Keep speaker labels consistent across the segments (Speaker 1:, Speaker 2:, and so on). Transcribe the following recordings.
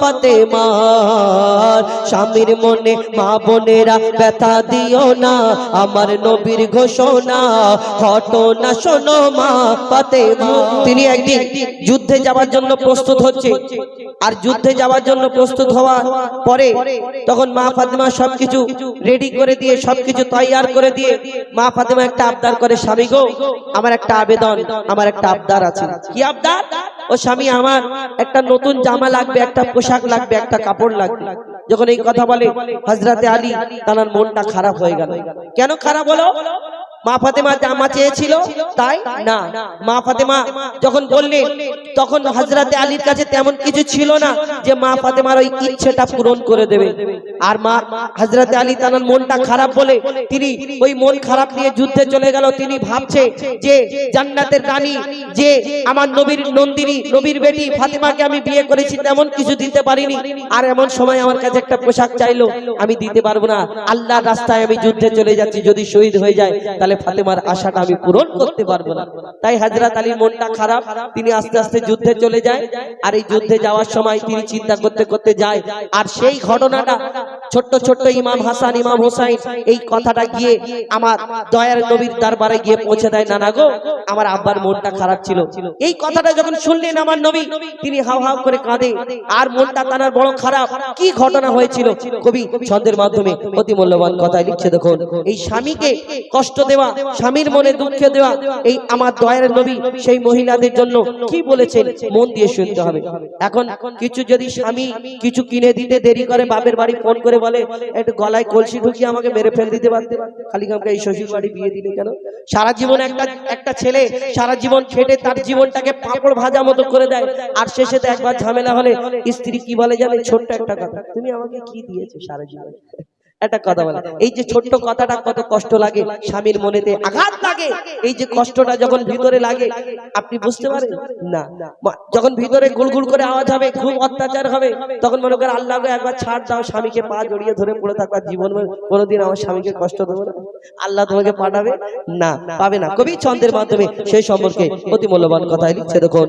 Speaker 1: ফাতেমার স্বামীর মনে মা বোনেরা ব্যথা দিও না, আমার নবীর ঘোষণা ঘটনা শোনো মা ফাতেমা। তিনি একদিন যুদ্ধে যাওয়ার জন্য প্রস্তুত হচ্ছে। আর যুদ্ধে যাওয়ার জন্য প্রস্তুত হওয়ার পরে তখন মা ফাতেমা সবকিছু রেডি করে দিয়ে, সবকিছু তৈয়ার করে দিয়ে মা ফাতেমা একটা আবদার করে, স্বামী গো, আমার একটা আবেদন, আমার একটা আবদার আছে। কি আবদার? ও স্বামী, আমার একটা নতুন জামা লাগবে, একটা পোশাক লাগবে, একটা কাপড় লাগবে। যখন এই কথা বলে হজরতে আলী তার মনটা খারাপ হয়ে গেল। কেন খারাপ হলো মা ফাতেমা জামা চেয়েছিল, তাই না? মা ফাতেমা যখন বললেন, তখন হজরতে আলীর কাছে তেমন কিছু ছিল না যে মা ফাতেমার ওই ইচ্ছেটা পূরণ করে দেবে। আর মা হজরতে আলী তার মনটা খারাপ বলে তিনি ওই মন খারাপ নিয়ে যুদ্ধে চলে গেল। তিনি ভাবছে যে জান্নাতের রানী, যে আমার নবীর নন্দিনী, নবীর বেটি ফাতেমাকে আমি বিয়ে করেছি, তেমন কিছু দিতে পারিনি। আর এমন সময় আমার কাছে একটা পোশাক চাইলো, আমি দিতে পারব না। আল্লাহ রাস্তায় আমি যুদ্ধে চলে যাচ্ছি, যদি শহীদ হয়ে যায়, তাহলে ফাতেমার আশাটা আমি পূরণ করতে পারব না। তাই হাজরাত আলীর মনটা খারাপ, তিনি আস্তে আস্তে যুদ্ধে চলে যায় আর এই যুদ্ধে যাওয়ার সময় তিনি চিন্তা করতে করতে যায়, আর সেই ঘটনাটা ছোট্ট ছোট্ট ইমাম হাসান, ইমাম হোসাইন, এই কথাটা গিয়ে আমার দয়ার নবীর দরবারে গিয়ে পৌঁছে দেয়। নানা গো, আমার আব্বার মনটা খারাপ ছিল। এই কথাটা যখন শুনলেন আমার নবী, তিনি হাও হাও করে কাঁদে, আর মনটা তার বড় খারাপ, কি ঘটনা হয়েছিল? কবি ছন্দের মাধ্যমে অতি মূল্যবান কথায় লিখছে, দেখুন, এই স্বামীকে কষ্ট দেওয়া স্বামীর মনে দুঃখ দেওয়া, এই আমার দয়ার নবী, সেই মহিলাদের জন্য কি বলেছেন? মন দিয়ে শুনতে হবে। এখন কিছু যদি স্বামী কিছু কিনে দিতে দেরি করে, বাপের বাড়ি ফোন করে বলে, একটু গলায় কলসি ঢুকিয়ে আমাকে মেরে ফেল দিতে পারতে। খালি আমাকে এই শ্বশুর বাড়ি বিয়ে দিলে কেন? সারা জীবন একটা একটা ছেলে, সারা জীবন খেটে তার জীবনটাকে পাঁপড় ভাজা মতো করে দেয়। আর শেষে তো একবার ঝামেলা হলে স্ত্রী কি বলে জানে? ছোট্ট একটা কথা। তুমি আমাকে কি দিয়েছ সারা জীবন? একটা কথা বলে। এই যে ছোট্ট কথাটা কত কষ্ট লাগে, স্বামীর মনেতে আঘাত লাগে। এই যে কষ্টটা যখন ভিতরে লাগে, আপনি বুঝতে পারেন? না। যখন ভিতরে গুলগুল করে আওয়াজ হবে, খুব অত্যাচার হবে, তখন মনে করে আল্লাহ একবার ছাড় দাও, স্বামীকে পা জড়িয়ে ধরে পড়ে থাকবার জীবন কোনোদিন আমার স্বামীকে কষ্ট দেবো না। আল্লাহ তোমাকে পাঠাবে? না, পাবে না। কবি ছন্দের মাধ্যমে সেই সম্পর্কে অতি মূল্যবান কথাই লিখছে দেখুন।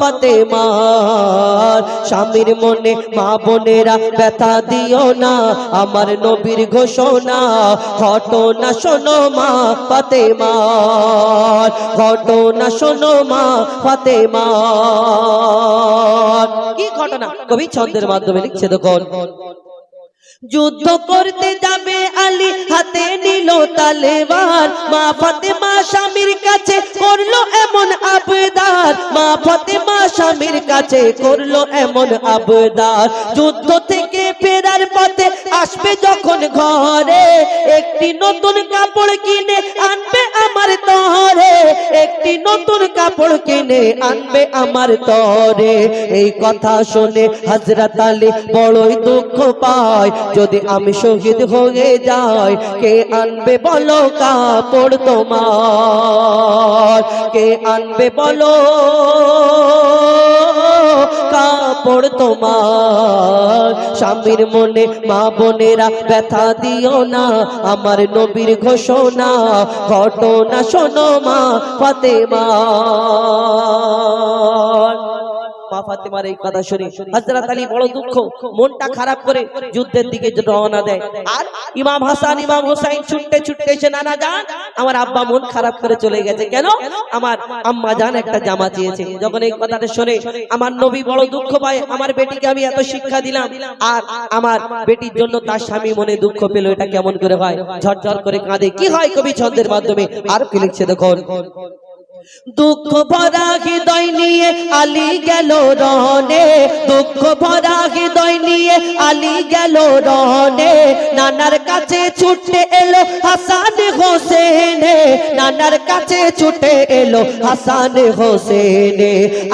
Speaker 1: ফাতেমার স্বামীর মনে মা বোনেরা ব্যথা দিও না, আমার নবীর ঘোষণা ঘটনা শোনো মা ফাতেমার ঘটনা শোনো মা ফাতেমার। কি ঘটনা? কবি ছন্দের মাধ্যমে লিখছে দেখুন যুদ্ধ করতে যাবে আলী, হাতে নিল তালেবার মা ফাতেমা স্বামীর কাছে করল এমন আবদার। মা ফাতেমা স্বামীর কাছে করল এমন আবদার। যুদ্ধ থেকে ফেরার পথে আসবে যখন ঘরে, একটি নতুন কাপড় কিনে আনবে আমার তরে, একটি নতুন কাপড় কিনে আনবে আমার তরে। এই কথা শুনে হজরত আলী বড়ই দুঃখ পায়, যদি আমি শহীদ হয়ে যাই, কে আনবে বলো কাপড় তোমার? কে আনবে বলো কাপড় তোমার? স্বামীর মনে মা বোনেরা ব্যথা দিও না। আমার নবীর ঘোষণা ঘটনা শোনো মা ফাতেমা। ফাতেমার এই কথা শুনে আলী বড় দুঃখ, মনটা খারাপ করে যুদ্ধের দিকে রওনা দেয়। আর ইমাম হাসান, ইমাম ছুটতে ছুটতে এসে, নানা যান আমার আব্বা মন খারাপ করে চলে গেছে। কেন? আমার আম্মা একটা জামা চেয়েছে। যখন এই কথাটা শুনে আমার নবী বড় দুঃখ পায়, আমার বেটিকে আমি এত শিক্ষা দিলাম, আর আমার বেটির জন্য তার স্বামী মনে দুঃখ পেল, এটা কেমন করে হয়? ঝরঝর করে কাঁদে। কি হয় কবি ছন্দের মাধ্যমে? আর কি লিখছে দেখুন। দুঃখ ভরা হৃদয় নিয়ে আলী গেল রনে দুঃখ ভরা হৃদয় নিয়ে আলী গেল রনে নানার কাছে ছুটে এলো হাসান হোসেনে। নানার কাছে ছুটে এলো হাসান হোসেনে।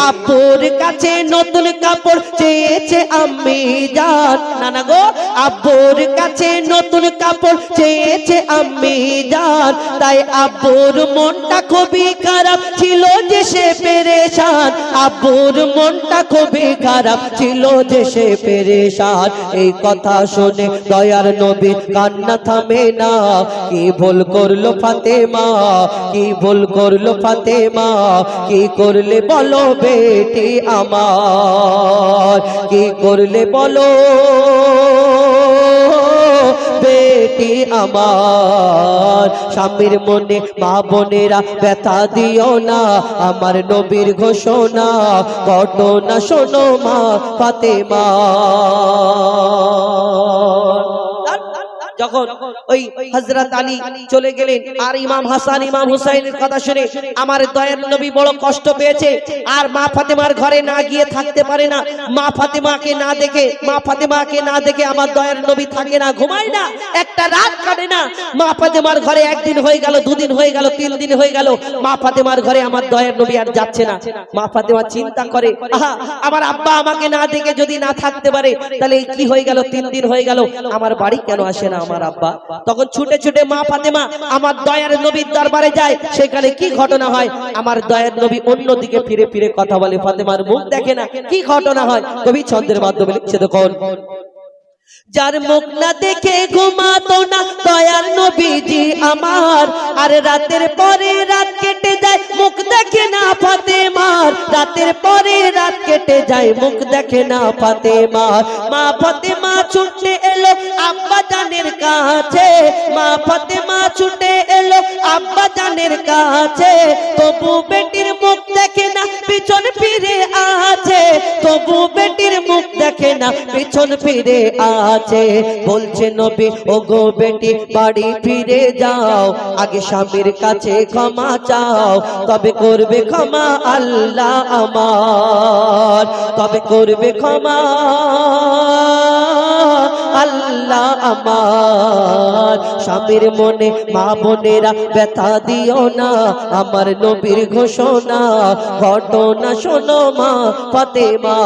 Speaker 1: আব্বুর কাছে নতুন কাপড় চেয়েছে আম্মি জান। নানা গো, আব্বুর কাছে নতুন কাপড় চেয়েছে আম্মি জান। তাই আব্বুর মনটা খুবই খারাপ ছিল যে সে পেরেশান। আব্বুর মনটা খুবই খারাপ ছিল যে সে পেরেশান। এই কথা শুনে দয়ার নবী কান্না থামে না। কি ভুল করল ফাতেমা? কি ভুল করল ফাতেমা? কি করলে বলো বেটি আমার? কি করলে বলো বেটি আমার? স্বামীর মনে মা বোনেরা ব্যথা দিও না। আমার নবীর ঘোষণা, ঘটনা শোনো মা ফাতেমা। যখন ওই হজরত আলী চলে গেলেন, আর ইমাম হাসান, ইমাম হুসাইনের কথা শুনে আমার দয়ার নবী বড় কষ্ট পেয়েছে। আর মা ফাতেমার ঘরে না গিয়ে থাকতে পারে না। মা ফাতেমাকে না দেখে, মা ফাতেমাকে না দেখে আমার দয়ার নবী থাকে না, ঘুমায় না, একটা রাত কাটে না। মা ফাতেমার ঘরে একদিন হয়ে গেল, দুদিন হয়ে গেল, তিন দিন হয়ে গেল। মা ফাতেমার ঘরে আমার দয়ার নবী আর যাচ্ছে না। মা ফাতেমা চিন্তা করে, আহা, আমার আব্বা আমাকে না দেখে যদি না থাকতে পারে, তাহলে কি হয়ে গেল? তিন দিন হয়ে গেল, আমার বাড়ি কেন আসে না? আমার আব্বা। তখন ছুটে ছুটে মা ফাতেমা আমার দয়ার নবীর দরবারে যায়। সেখানে কি ঘটনা হয়? আমার দয়ার নবী অন্যদিকে ফিরে ফিরে কথা বলে, ফাতেমার মুখ দেখে না, কি ঘটনা হয়? কবি ছন্দের মাধ্যমে লিখছে, দেখুন। যার মুখ না দেখে ঘুমাতো না, দয়ার নবীজি আমার। আর রাতের পরে রাত কেটে যায়, মুখ দেখে না ফাতেমার। রাতের পরে রাত কেটে যায়, মুখ দেখে না ফাতেমার। মা ফাতেমা ছুটে এলো আব্বা জানের কাছে। মা ফাতেমা ছুটে এলো আব্বা জানের কাছে। তবু বেটির মুখ দেখে না, পিছন ফিরে আছে। তবু বেটির মুখ দেখে না, পিছন ফিরে আছে বলছে নবী ও গো বেটি, বাড়ি ফিরে যাও। আগে স্বামীর কাছে ক্ষমা চাও। তবে করবে ক্ষমা আল্লাহ আমার। তবে করবে ক্ষমা আল্লাহ আমার। স্বামীর মনে মা বোনেরা ব্যথা দিও না। আমার নবীর ঘোষণা, ঘটনা শোনো মা ফাতেমা।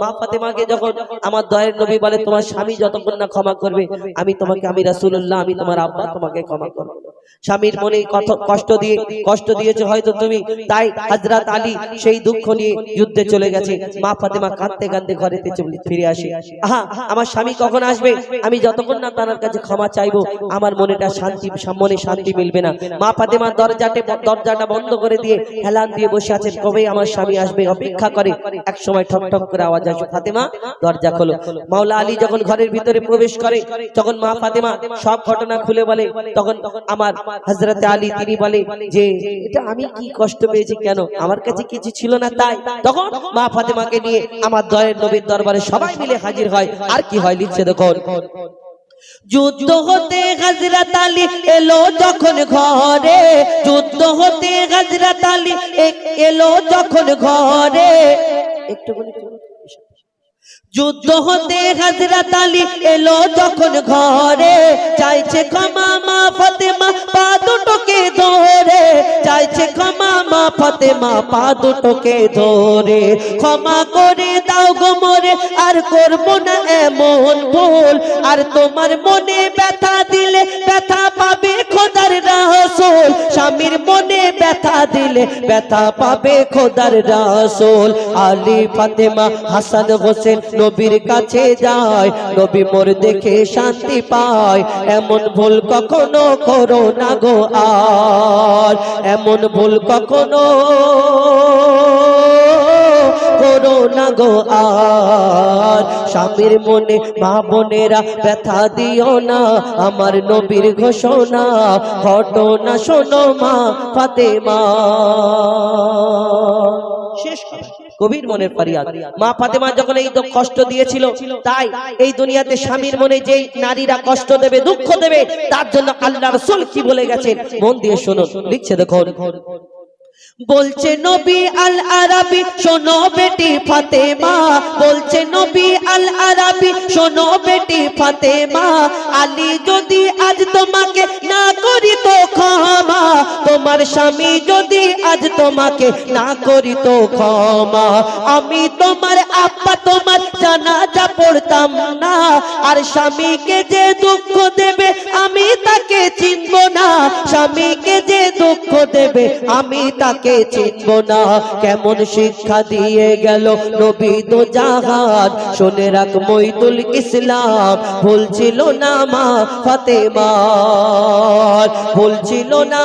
Speaker 1: মা ফাতেমাকে যখন আমার দয়ের নবী বলে, তোমার স্বামী যতক্ষণ না ক্ষমা করবে, আমি তোমাকে, আমি রাসুল্লাহ আমি তোমার আব্বা তোমাকে ক্ষমা করব। স্বামীর মনে কত কষ্ট দিয়ে কষ্ট দিয়েছে হয়তো তুমি। তাই হযরত আলী সেই দুঃখ নিয়ে যুদ্ধে চলে গেছে। মা ফাতেমা কাঁদতে কাঁদতে ঘরেতে ফিরে আসে। আহা আমার স্বামী কখন আসবে? আমি যতক্ষণ না তার কাছে ক্ষমা চাইব আমার মনেটা শান্তি মনে শান্তি মিলবে না মা ফাতেমা দরজাতে দরজাটা বন্ধ করে দিয়ে হেলান দিয়ে বসে আছেন কবে আমার স্বামী আসবে অপেক্ষা করে এক সময় ঠক ঠক করে আওয়াজ আসে ফাতেমা দরজা খোলো মাওলা আলী যখন ঘরের ভিতরে প্রবেশ করে তখন মা ফাতেমা সব ঘটনা খুলে বলে তখন আমার হযরত আলী তিনি বলে যে, এটা আমি কি কষ্ট পেয়েছি কেন? আমার কাছে কিছু ছিল না তাই। তখন মা ফাতেমাকে নিয়ে আমার দয়ের নবীর দরবারে সবাই মিলে হাজির হয়। আর কি হয় লিখছে দেখুন। যুদ্ধ হতে হজরত এলো যখন ঘরে। যুদ্ধ হতে হজরত এলো যখন ঘরে। একটু বলি। যুদ্ধ হতে হজরত আলী এলো যখন ঘরে, চাইছে ক্ষমা মা ফতেমা, পা দুটোকে ধরে। চাইছে ক্ষমা মা ফতেমা, পা দুটোকে ধরে। ক্ষমা করে দাও গো মোরে, আর করব না এমন ভুল। আর তোমার মনে ব্যথা দিলে ব্যথা দিলে ব্যথা পাবে খোদার রাসোল। আলী, ফাতেমা, হাসান, হোসেন নবীর কাছে যায়। নবী মোর দেখে শান্তি পায়। এমন ভুল কখনো করো না গো আর। এমন ভুল কখনো করো না গো আর। স্বামীর মনে, মা বোনেরা ব্যথা দিও না। আমার নবীর ঘোষণা ঘটনা শোনো মা ফাতেমা। শেষ কবির মনের মা ফাতেমা যখন এই কষ্ট দিয়েছিল, তাই এই দুনিয়াতে স্বামীর মনে যেই নারীরা কষ্ট দেবে, দুঃখ দেবে, তার জন্য আল্লাহ রসুল কি বলে গেছেন? মন দিয়ে শুনুন, লিখছে দেখুন। বলছে নবী আল আরাবি শোনো বেটি ফাতেমা। বলছে নবী আল আরাবি শোনো বেটি ফাতেমা। আলী যদি আজ তোমাকে না করি তো ক্ষমা। তোমার স্বামী যদি আজ তোমাকে না করি তো ক্ষমা। আমি তোমার আব্বা তোমার জানাজা পড়তাম না। আর স্বামীকে যে দুঃখ দেবে, আমি তাকে চিনব না। স্বামীকে যে দুঃখ দেবে, আমি তাকে চিনব না। কেমন শিক্ষা দিয়ে গেল নবী দো জাহান শুনে রাখ মইদুল ইসলাম ভুলছিল না মা ফাতেমা ভুলছিল না।